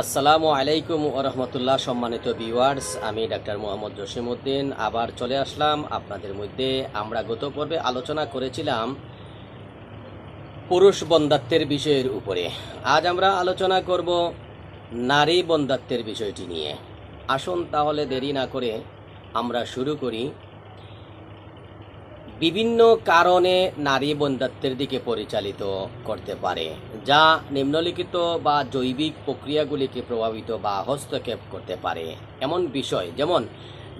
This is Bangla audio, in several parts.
আসসালামু আলাইকুম রহমতুল্লাহ, সম্মানিত ভিউয়ার্স আমি ডাক্তার মোহাম্মদ জসিমউদ্দিন আবার চলে আসলাম আপনাদের মধ্যে। আমরা গত পর্বে আলোচনা করেছিলাম পুরুষ বন্ধাত্বের বিষয়ের উপরে। আজ আমরা আলোচনা করব নারী বন্ধাত্বের বিষয়টি নিয়ে। আসুন তাহলে দেরি না করে আমরা শুরু করি। বিভিন্ন কারণে নারী বন্ধাত্বের দিকে পরিচালিত করতে পারে, যা নিম্নলিখিত বা জৈবিক প্রক্রিয়াগুলিকে প্রভাবিত বা হস্তক্ষেপ করতে পারে। এমন বিষয় যেমন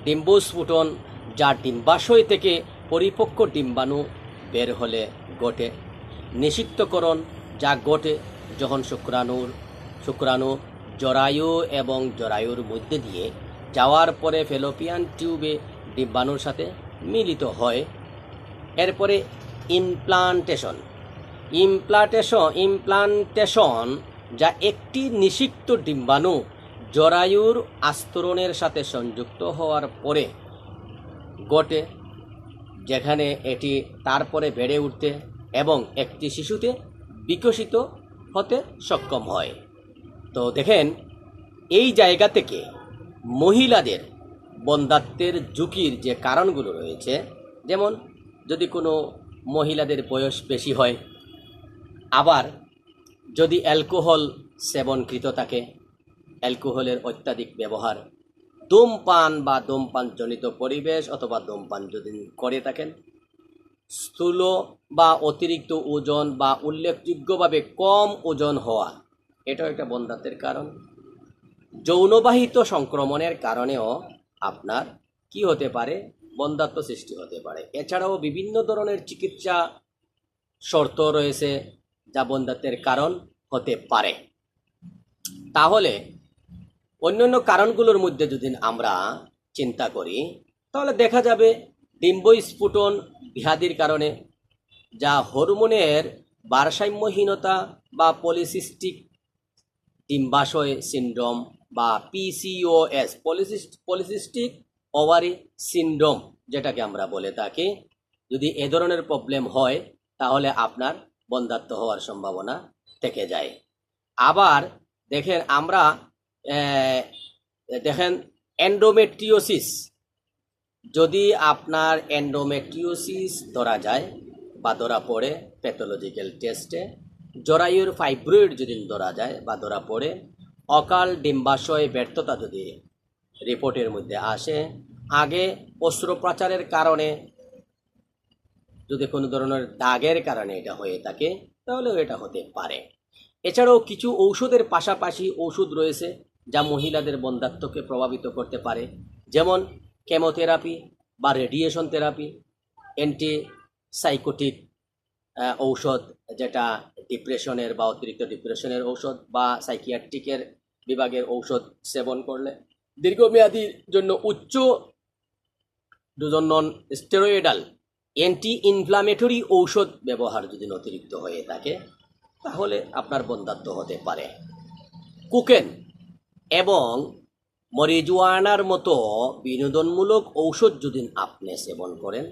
ডিম্বস্ফুটন যা ডিম্বাশয় থেকে পরিপক্ক ডিম্বাণু বের হলে ঘটে। নিষিক্তকরণ যা ঘটে যখন শুক্রাণুর, শুক্রাণু জরায়ু এবং জরায়ুর মধ্যে দিয়ে যাওয়ার পরে ফেলোপিয়ান টিউবে ডিম্বাণুর সাথে মিলিত হয়। এরপরে ইমপ্লান্টেশন ইমপ্লান্টেশন ইমপ্লান্টেশন যা একটি নিষিক্ত ডিম্বাণু জরায়ুর আস্তরণের সাথে সংযুক্ত হওয়ার পরে ঘটে, যেখানে এটি তারপরে বেড়ে উঠতে এবং একটি শিশুতে বিকশিত হতে সক্ষম হয়। তো দেখেন, এই জায়গা থেকে মহিলাদের বন্ধাত্বের ঝুঁকির যে কারণগুলো রয়েছে, যেমন যদি কোনো মহিলাদের বয়স বেশি হয়, আবার যদি অ্যালকোহল সেবনকৃত থাকে, অ্যালকোহলের অত্যাধিক ব্যবহার ধূমপান বা ধূমপানজনিত পরিবেশ অথবা ধূমপান যদি করে থাকেন, স্থূল বা অতিরিক্ত ওজন বা উল্লেখযোগ্যভাবে কম ওজন হওয়া, এটাও একটা বন্ধাত্বের কারণ। যৌনবাহিত সংক্রমণের কারণেও আপনার কি হতে পারে? বন্ধাত্ম সৃষ্টি হতে পারে। এছাড়াও বিভিন্ন ধরনের চিকিৎসা শর্ত রয়েছে যা বন্ধাত্বের কারণ হতে পারে। তাহলে অন্যান্য কারণগুলোর মধ্যে যদি আমরা চিন্তা করি, তাহলে দেখা যাবে ডিম্বস্ফুটন ব্যাধির কারণে, যা হরমোনের ভারসাম্যহীনতা বা পলিসিস্টিক ডিম্বাশয় সিন্ড্রোম বা PCOS polycyst, polycystic ovary syndrome যেটাকে আমরা বলে থাকি। যদি এ ধরনের প্রবলেম হয়, তাহলে আপনার বন্ধাত্ম হওয়ার সম্ভাবনা থেকে যায়। আবার দেখেন আমরা দেখেন এন্ডোমেট্রিওসিস যদি আপনার এন্ডোমেট্রিওসিস ধরা যায় বা ধরা পড়ে প্যাথোলজিক্যাল টেস্টে জরায়ুর ফাইব্রয়েড যদি ধরা যায় বা ধরা পড়ে, অকাল ডিম্বাশয় ব্যর্থতা যদি রিপোর্টের মধ্যে আসে। আগে অস্ত্রোপচারের কারণে, যদি কোনো ধরনের দাগের কারণে এটা হয়ে থাকে, তাহলেও এটা হতে পারে। এছাড়াও কিছু ঔষধের পাশাপাশি ওষুধ রয়েছে যা মহিলাদের বন্ধাত্মকে প্রভাবিত করতে পারে। যেমন কেমোথেরাপি বা রেডিয়েশন থেরাপি অ্যান্টি সাইকোটিক ঔষধ যেটা ডিপ্রেশনের বা অতিরিক্ত ডিপ্রেশনের ঔষধ বা সাইকিয়াট্রিকের বিভাগের ঔষধ সেবন করলে দীর্ঘমেয়াদীর জন্য উচ্চ দুজন নন স্টেরয়েডাল অ্যান্টি ইনফ্লামেটরি ঔষধ ব্যবহার যদি অতিরিক্ত হয়ে থাকে, তাহলে আপনার বন্ধাত্ম হতে পারে। কুকেন এবং মরিজুয়ানার মতো বিনোদনমূলক ঔষধ যদি আপনি সেবন করেন,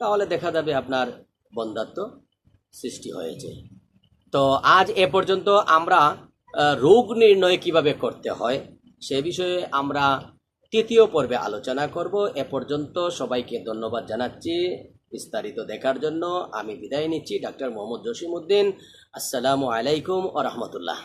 তাহলে দেখা যাবে আপনার বন্ধাত্ম সৃষ্টি হয়েছে। তো আজ এ পর্যন্ত আমরা রোগ নির্ণয় কীভাবে করতে হয় সে বিষয়ে আমরা তৃতীয় পর্বে আলোচনা করব। এ পর্যন্ত সবাইকে ধন্যবাদ জানাচ্ছি। বিস্তারিত দেখার জন্য আমি বিদায় নিচ্ছি। ডাক্তার মোহাম্মদ জসিমউদ্দিন। আসসালামু আলাইকুম ও রহমতুল্লাহ।